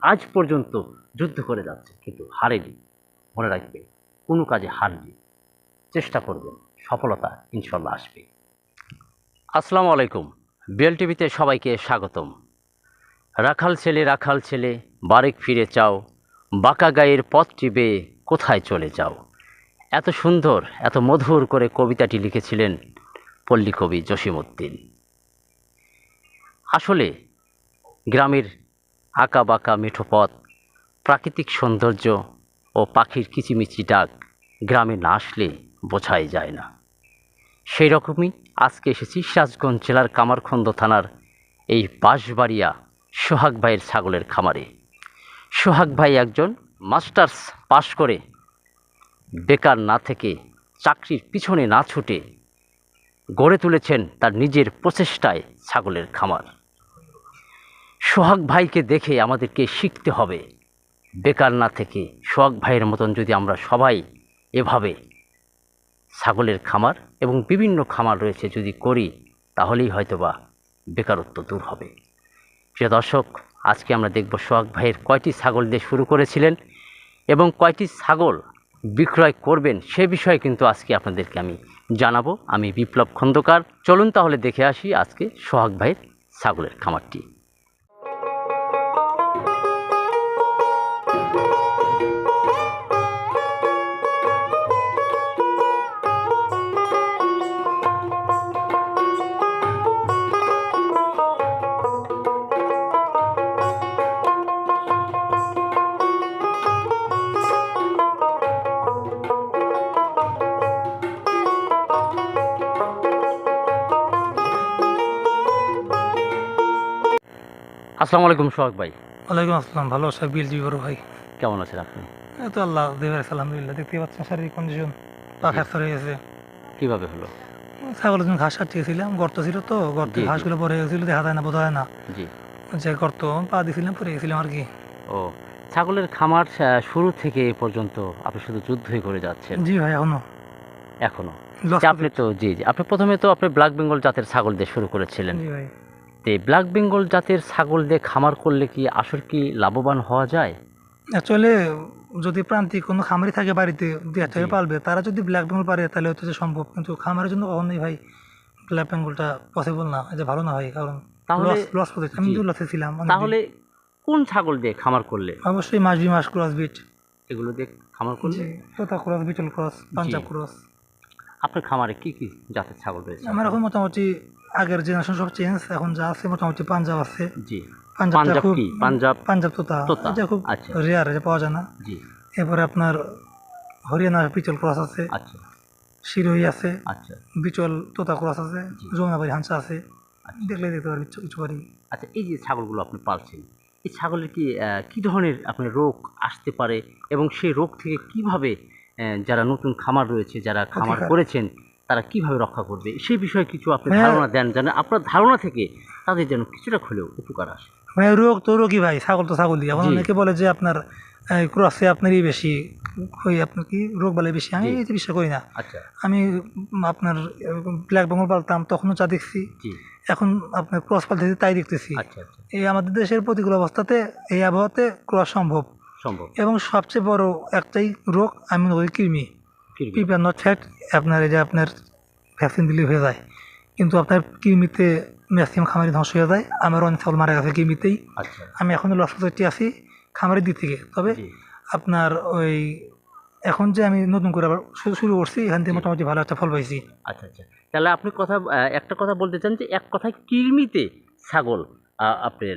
আজ পর্যন্ত যুদ্ধ করে যাচ্ছে, কিন্তু হারেনি। মনে রাখবে, কোনো কাজে হারনি চেষ্টা করবেন সফলতা ইনশাল্লাহ আসবে। আসসালামু আলাইকুম। বিএল টিভিতে সবাইকে স্বাগতম। রাখাল ছেলে রাখাল ছেলে, বারেক ফিরে চাও, বাঁকা গায়ের পথটি বেয়ে কোথায় চলে যাও? এত সুন্দর, এত মধুর করে কবিতাটি লিখেছিলেন পল্লী কবি জসিমউদ্দিন। আসলে গ্রামের আঁকা বাঁকা মিঠো পথ, প্রাকৃতিক সৌন্দর্য ও পাখির কিচিমিচি ডাক গ্রামে না আসলে বোঝাই যায় না। সেই রকমই আজকে এসেছি সিরাজগঞ্জ জেলার কামারখন্দ থানার এই বাঁশবাড়িয়া সোহাগ ভাইয়ের ছাগলের খামারে। সোহাগ ভাই একজন মাস্টার্স পাশ করে বেকার না থেকে চাকরির পিছনে না ছুটে গড়ে তুলেছেন তার নিজের প্রচেষ্টায় ছাগলের খামার। সোহাগ ভাইকে দেখে আমাদেরকে শিখতে হবে। বেকার না থেকে সোহাগ ভাইয়ের মতন যদি আমরা সবাই এভাবে ছাগলের খামার এবং বিভিন্ন খামার রয়েছে যদি করি, তাহলেই হয়তোবা বেকারত্ব দূর হবে। প্রিয় দর্শক, আজকে আমরা দেখব সোহাগ ভাইয়ের কয়টি ছাগল দিয়ে শুরু করেছিলেন এবং কয়টি ছাগল বিক্রয় করবেন সে বিষয়ে কিন্তু আজকে আপনাদেরকে আমি জানাব। আমি বিপ্লব খন্দকার। চলুন তাহলে দেখে আসি আজকে সোহাগ ভাইয়ের ছাগলের খামারটি। আসসালামু আলাইকুম সোহাগ ভাই। ওয়ালাইকুম আসসালাম ভালো আছি বিল জি বড় ভাই? কেমন আছেন আপনি? এই তো আল্লাহ দেবের আলহামদুলিল্লাহ দেখতে পাচ্ছেন শারীরিক কন্ডিশন। পা ফ্র্যাকচার হয়ে গেছে। কীভাবে হলো? ছাগলের জন্য ঘাস কাটিয়েছিলাম গর্ত ছিল তো গর্তে। ঘাসগুলো পরে গেছিল দেখা যায় না বোধ হয় না। জি। যে গর্ত পা দিয়েছিলাম পরে গেছিলাম আর কি। ও ছাগলের খামার শুরু থেকে এ পর্যন্ত আপনি শুধু যুদ্ধই করে যাচ্ছেন? জি ভাই এখনও। এখনও? আপনি তো জি জি। আপনি প্রথমে তো আপনি ব্ল্যাক বেঙ্গল জাতের ছাগল দিয়ে শুরু করেছিলেন। জি ভাই। তো ব্ল্যাক বেঙ্গল জাতের ছাগল দিয়ে খামার করলে কি আসল কি লাভবান হওয়া যায়? অ্যাকচুয়ালি যদি প্রান্তিক কোনো খামারি থাকে বাড়িতে দু একটা। পালবে তারা যদি ব্ল্যাক বেঙ্গল পারে তাহলে যে সম্ভব। কিন্তু খামারের জন্য কখনোই ভাই ব্ল্যাক বেঙ্গলটা পসিবল না এটা ভালো না হয় কারণ তাহলে লস লস আমি। তো লসে ছিলাম। তাহলে কোন ছাগল দিয়ে খামার করলে? অবশ্যই মাস বি মাস ক্রস বিট। এগুলো দিয়ে খামার করলে? Tota cross Beetal cross Punjab cross. আপনার খামারে কি কি জাতের ছাগল রয়েছে? আমার এখন মোটামুটি আগের জেনারেশন সব চেঞ্জ এখন যা আছে মোটামুটি পাঞ্জাব আছে। জি। পাঞ্জাব কি? পাঞ্জাব পাঞ্জাব তোতা। এটা খুব আচ্ছা। রেয়ার এটা পাওয়া যায় না। জি। এরপরে আপনার হরিয়ানা বিচল ক্রস আছে। আচ্ছা। শিরোহী আছে। আচ্ছা। বিচল তোতা ক্রস আছে। যমুনাবাড়ি হাঁসা আছে। দেখলে দেখতে পারবি কিছু পারি আচ্ছা এই যে ছাগলগুলো আপনি পালছেন এই ছাগলের কি কি ধরনের আপনার রোগ আসতে পারে এবং সেই রোগ থেকে কীভাবে যারা নতুন খামার রয়েছে যারা খামার করেছেন তারা কীভাবে রক্ষা করবে? সেই বিষয়ে কিছু আপনি হ্যাঁ। ধারণা দেন যেন আপনার ধারণা থেকে তাদের যেন কিছুটা হলেও উপকার আসে। ভাই রোগ তো রোগী ভাই ছাগল তো ছাগলই। এখন অনেকে বলে যে আপনার ক্রসে আপনারই বেশি ওই আপনার কি রোগ বালাই বেশি। আমি এই বিশ্বাস করি না। আচ্ছা। আমি আপনার ব্ল্যাক বেঙ্গল পালতাম তখনও চা দেখছি। এখন আপনার ক্রস পালতেছি তাই দেখতেছি। আচ্ছা আচ্ছা। এই আমাদের দেশের প্রতিকূল অবস্থাতে এই আবহাওয়াতে ক্রস সম্ভব। সম্ভব। এবং সবচেয়ে বড় একটাই রোগ আমি মনে করি কৃমি। পিপার নট ফ্যাট আপনার এই যে আপনার ভ্যাকসিন দিলে হয়ে যায় কিন্তু আপনার কৃমিতে ম্যাক্সিমাম খামারি ধ্বংস হয়ে যায়। আমার অনেক ছাগল মারা গেছে কৃমিতেই। আচ্ছা। আমি এখনও লস করতে আছি খামারের দিক থেকে। তবে আপনার ওই এখন যে আমি নতুন করে আবার শুরু করছি এখান থেকে মোটামুটি ভালো একটা ফল পাইছি। আচ্ছা আচ্ছা। তাহলে আপনি কথা একটা কথা বলতে চান যে এক কথায় কৃমিতে ছাগল আপনার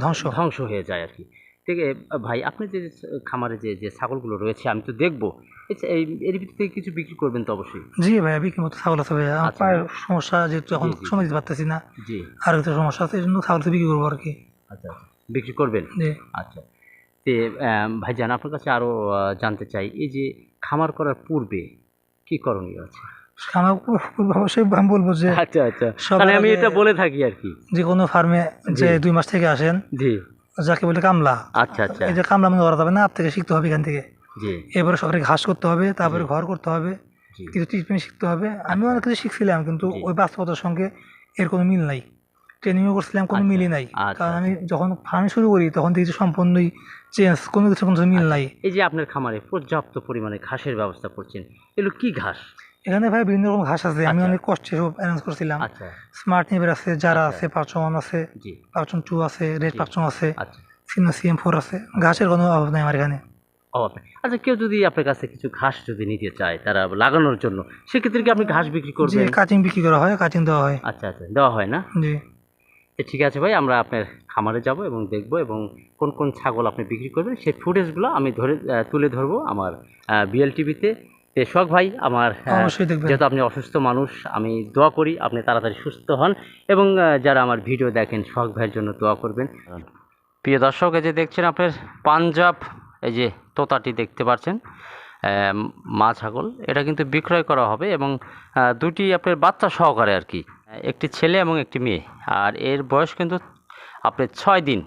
ধ্বংস। ধ্বংস হয়ে যায় আর কি। আছে, ভাই আপনি যে খামারে যে যে ছাগলগুলো রয়েছে আমি তো দেখব। এই এর ভিতর থেকে কিছু বিক্রি করবেন তো অবশ্যই? জি ভাইয়া বিক্রি মতো ছাগল আছে ভাইয়া। আমার আচ্ছা। সমস্যা যেহেতু এখন। সময় দিতে পারতেছি না। জি। আর একটা সমস্যা আছে এই জন্য ছাগল বিক্রি করব আর কি। আচ্ছা আচ্ছা। বিক্রি করবেন? জি। আচ্ছা। তে ভাইজান আপনার কাছে আরও জানতে চাই এই যে খামার করার পূর্বে কি করণীয় আছে? আমার অবশ্যই আমি বলব যে আচ্ছা আচ্ছা। আমি এটা বলে থাকি আর কি। যে কোনো ফার্মে যে দুই মাস থেকে আসেন জি। যাকে বলে কামলা। আচ্ছা আচ্ছা। এই যে কামলা মনে করা যাবে না আপ থেকে শিখতে হবে এখান থেকে। জি। এবারে সকালে ঘাস করতে হবে তারপরে ঘর করতে হবে কিছু ট্রিটমেন্ট শিখতে হবে। আমি অনেক কিছু শিখছিলাম কিন্তু ওই বাস্তবতার সঙ্গে এর কোনো মিল নাই। ট্রেনিংও করছিলাম কোনো আচ্ছা, মিলই নাই। আচ্ছা, কারণ আমি যখন ফার্ম শুরু করি তখন দেখছি সম্পূর্ণই চেঞ্জ কোনো কিছু কোনো মিল নাই। এই যে আপনার খামারে পর্যাপ্ত পরিমাণে ঘাসের ব্যবস্থা করছেন এগুলো কি ঘাস? এখানে ভাই বিভিন্ন রকম ঘাস আছে। আমি আচ্ছা। অনেক কষ্টে সব অ্যারেঞ্জ করছিলাম। আচ্ছা। স্মার্ট নেবের আছে যারা আচ্ছা। আছে পাঁচশন আছে জি। পাঁচশন টু আছে রেড জি। পাঁচশন আছে সিনো সিএম ফোর আছে। ঘাসের কোনো অভাব নাই আমার এখানে। অভাব নেই। আচ্ছা কেউ যদি আপনার কাছে কিছু ঘাস যদি নিতে চায় তারা লাগানোর জন্য সেক্ষেত্রে কি আপনি ঘাস বিক্রি করবেন? কাটিং বিক্রি করা হয় কাটিং দেওয়া হয়। আচ্ছা আচ্ছা দেওয়া হয় না? জি। ঠিক আছে ভাই আমরা আপনার খামারে যাব এবং দেখব এবং কোন কোন ছাগল আপনি বিক্রি করবেন সেই ফুটেজগুলো আমি ধরে তুলে ধরবো আমার বিএল টিভিতে শখ ভাই আমার যেহেতু আপনি অসুস্থ মানুষ আমি দোয়া করি আপনি তাড়াতাড়ি সুস্থ হন এবং যারা আমার ভিডিও দেখেন শখ ভাইয়ের জন্য দোয়া করবেন। প্রিয় দর্শক এই যে দেখছেন আপনার পাঞ্জাব এই যে তোতাটি দেখতে পাচ্ছেন মা ছাগল এটা কিন্তু বিক্রয় করা হবে এবং দুটি আপনার বাচ্চা সহকারে আর কি একটি ছেলে এবং একটি মেয়ে। আর এর বয়স কিন্তু আপনার ছয় দিন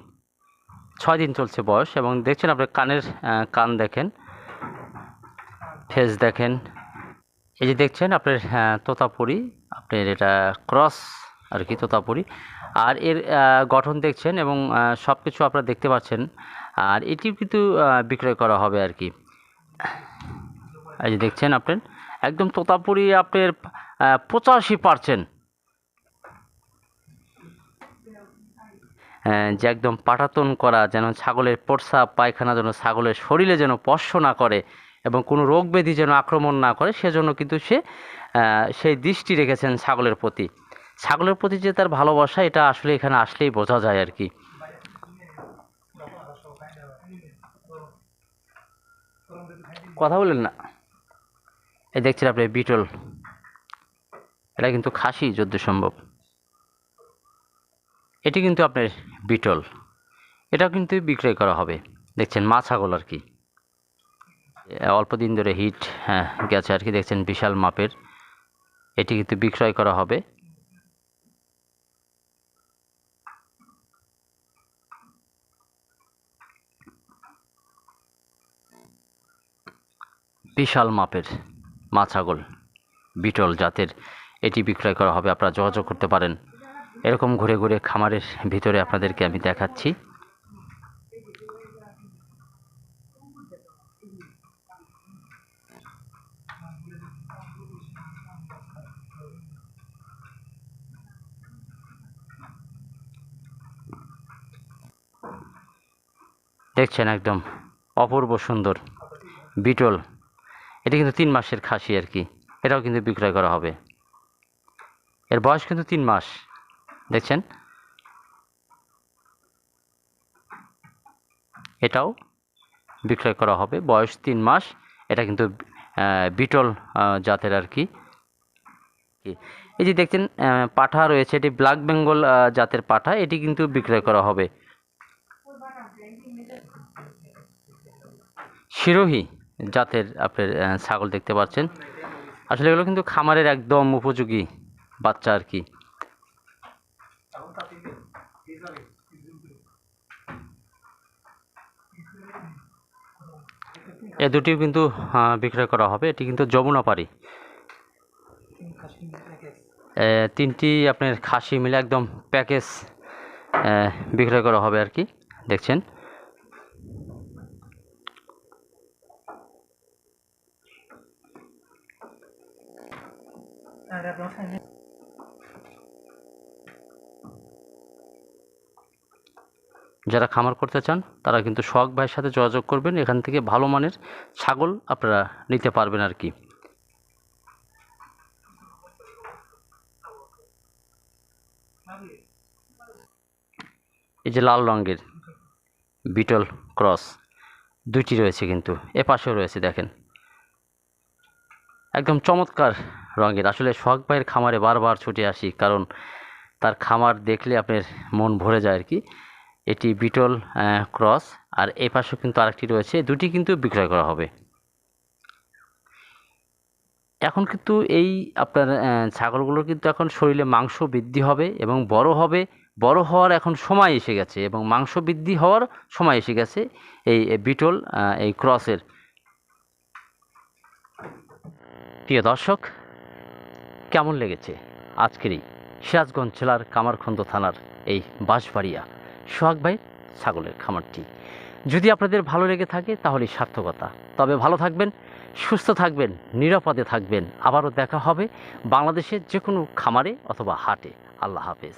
ছয় দিন চলছে বয়স এবং দেখছেন আপনার কানের কান দেখেন। ফেস দেখেন। এই যে দেখছেন আপনার হ্যাঁ, তোতাপুরি আপনার এটা ক্রস আর কি তোতাপুরি। আর এর গঠন দেখছেন এবং সব কিছু আপনারা দেখতে পাচ্ছেন। আর এটিও কিন্তু বিক্রয় করা হবে আর কি। এই যে দেখছেন আপনার একদম তোতাপুরি আপনার পঁচাশি পার্সেন্ট। যে একদম পাটাতন করা যেন ছাগলের প্রস্রাব পায়খানা যেন ছাগলের শরীরে যেন স্পর্শ না করে। এবং কোনো রোগ ব্যাধি যেন আক্রমণ না করে, সেজন্য কিন্তু সে সেই দৃষ্টি রেখেছেন ছাগলের প্রতি। ছাগলের প্রতি যে তার ভালোবাসা, এটা আসলে এখানে আসলেই বোঝা যায় আর কি। কথা বলেন না? এই দেখছেন আপনি, বিটল। এটা কিন্তু খাসি যদ্দ সম্ভব। এটি কিন্তু আপনার বিটল। এটাও কিন্তু বিক্রয় করা হবে। দেখছেন, মা ছাগল আর কি। অল্প দিন ধরে হিট হ্যাঁ গেছে আর কি। দেখছেন বিশাল মাপের। এটি কিন্তু বিক্রয় করা হবে। বিশাল মাপের মা ছাগল বিটল জাতের এটি বিক্রয় করা হবে। আপনারা যোগাযোগ করতে পারেন। এরকম ঘুরে ঘুরে খামারের ভিতরে আপনাদেরকে আমি দেখাচ্ছি। দেখছেন একদম অপূর্ব সুন্দর বিটল। এটা কিন্তু তিন মাসের খাসি আর কি। এটাও কিন্তু বিক্রয় করা হবে। এর বয়স কিন্তু তিন মাস। দেখছেন? এটাও বিক্রয় করা হবে। বয়স তিন মাস। এটা কিন্তু বিটল জাতের আর কি। এই যে দেখছেন পাঠা রয়েছে। এটি ব্ল্যাক বেঙ্গল জাতের পাঠা। এটি কিন্তু বিক্রয় করা হবে। শিরোহী জাতের আপনার ছাগল দেখতে পাচ্ছেন। আসলে এগুলো কিন্তু খামারের একদম উপযোগী বাচ্চা আর কি। এ দুটিও কিন্তু বিক্রয় করা হবে। এটি কিন্তু যমুনাপাড়ি তিনটি আপনার খাসি মিলে একদম প্যাকেজ বিক্রয় করা হবে আর কি। দেখছেন? যারা খামার করতে চান, তারা কিন্তু শখ ভাইয়ের সাথে যোগাযোগ করবেন। এখান থেকে ভালো মানের ছাগল আপনারা নিতে পারবেন আর কি। এই যে লাল রঙের বিটল ক্রস, দুইটি রয়েছে কিন্তু এ পাশেও রয়েছে দেখেন। একদম চমৎকার রঙের। আসলে শখ ভাইয়ের খামারে বারবার ছুটে আসি, কারণ তার খামার দেখলে আপনার মন ভরে যায় আর কি। এটি বিটল ক্রস, আর এই পাশেও কিন্তু আরেকটি রয়েছে, দুটি কিন্তু বিক্রয় করা হবে। এখন কিন্তু এই আপনার ছাগলগুলোর কিন্তু এখন শরীরে মাংস বৃদ্ধি হবে এবং বড় হবে, বড় হওয়ার এখন সময় এসে গেছে এবং মাংস বৃদ্ধি হওয়ার সময় এসে গেছে এই বিটল এই ক্রসের। প্রিয় দর্শক, কেমন লেগেছে আজকের এই সিরাজগঞ্জ জেলার কামারখন্দ থানার এই বাঁশবাড়িয়া সোহাগ ভাইয়ের ছাগলের খামারটি? যদি আপনাদের ভালো লেগে থাকে তাহলে সার্থকতা। তবে ভালো থাকবেন, সুস্থ থাকবেন, নিরাপদে থাকবেন। আবারও দেখা হবে বাংলাদেশের যে কোনো খামারে অথবা হাটে। আল্লাহ হাফেজ।